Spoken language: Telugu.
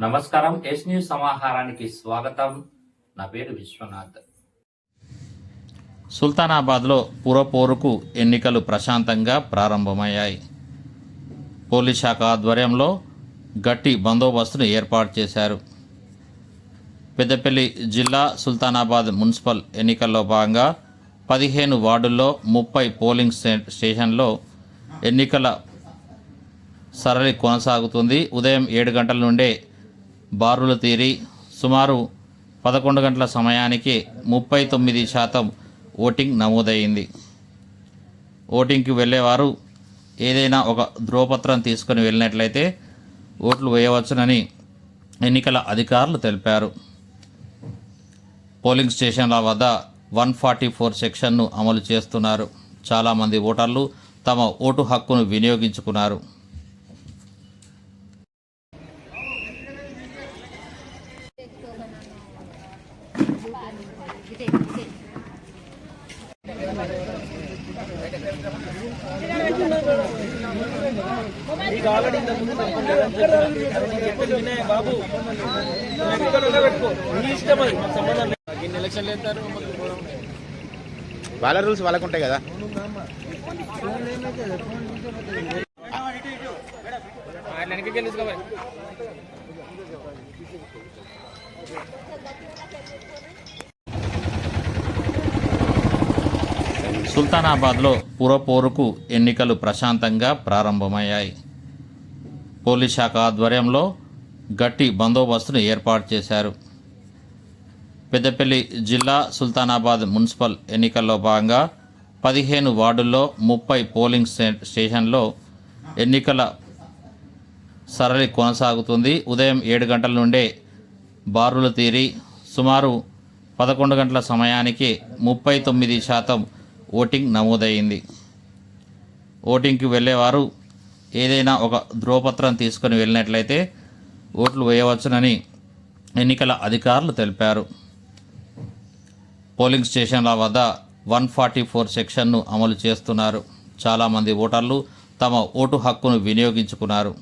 నమస్కారం ఎస్ న్యూస్ సమాహారానికి స్వాగతం. నా పేరు విశ్వనాథ్. సుల్తానాబాద్లో పురపోరుకు ఎన్నికలు ప్రశాంతంగా ప్రారంభమయ్యాయి. పోలీస్ శాఖ ఆధ్వర్యంలో గట్టి బందోబస్తును ఏర్పాటు చేశారు. పెద్దపల్లి జిల్లా సుల్తానాబాద్ మున్సిపల్ ఎన్నికల్లో భాగంగా పదిహేను వార్డుల్లో ముప్పై పోలింగ్ స్టే- స్టేషన్లో ఎన్నికల సరళి కొనసాగుతుంది. ఉదయం ఏడు గంటల నుండే బారులు తీరి సుమారు పదకొండు గంటల సమయానికి ముప్పై తొమ్మిది శాతం ఓటింగ్ నమోదైంది. ఓటింగ్కి వెళ్ళేవారు ఏదైనా ఒక ధ్రువపత్రం తీసుకొని వెళ్ళినట్లయితే ఓట్లు వేయవచ్చునని ఎన్నికల అధికారులు తెలిపారు. పోలింగ్ స్టేషన్ల వద్ద వన్ ఫార్టీ ఫోర్ సెక్షన్ను అమలు చేస్తున్నారు. చాలామంది ఓటర్లు తమ ఓటు హక్కును వినియోగించుకున్నారు. ఆల్రెడీ ఇంత ముందు చెప్పేది వినయ్ బాబు. నువ్వు ఎక్కడ ఉన్నా పెట్టుకో నీ ఇష్టం అది. మాకు సంబంధం లేదు. ఎన్ని ఎలక్షన్లు వేస్తారు వాళ్ళ రూల్స్ వాళ్ళకు ఉంటాయి కదా. ఆయన వెనకకి వెళ్ళి తీసుకోవాలి సుల్తానాబాద్లో పురపోరుకు ఎన్నికలు ప్రశాంతంగా ప్రారంభమయ్యాయి. పోలీస్ శాఖ ఆధ్వర్యంలో గట్టి బందోబస్తును ఏర్పాటు చేశారు. పెద్దపల్లి జిల్లా సుల్తానాబాద్ మున్సిపల్ ఎన్నికల్లో భాగంగా పదిహేను వార్డుల్లో ముప్పై పోలింగ్ స్టే- స్టేషన్లో ఎన్నికల సరళి కొనసాగుతుంది. ఉదయం ఏడు గంటల నుండే బారులు తీరి సుమారు పదకొండు గంటల సమయానికి ముప్పై తొమ్మిది శాతం ఓటింగ్ నమోదయ్యింది. ఓటింగ్కి వెళ్ళేవారు ఏదైనా ఒక ధ్రువపత్రం తీసుకొని వెళ్ళినట్లయితే ఓట్లు వేయవచ్చునని ఎన్నికల అధికారులు తెలిపారు. పోలింగ్ స్టేషన్ల వద్ద వన్ ఫార్టీ ఫోర్ సెక్షన్ను అమలు చేస్తున్నారు. చాలామంది ఓటర్లు తమ ఓటు హక్కును వినియోగించుకున్నారు.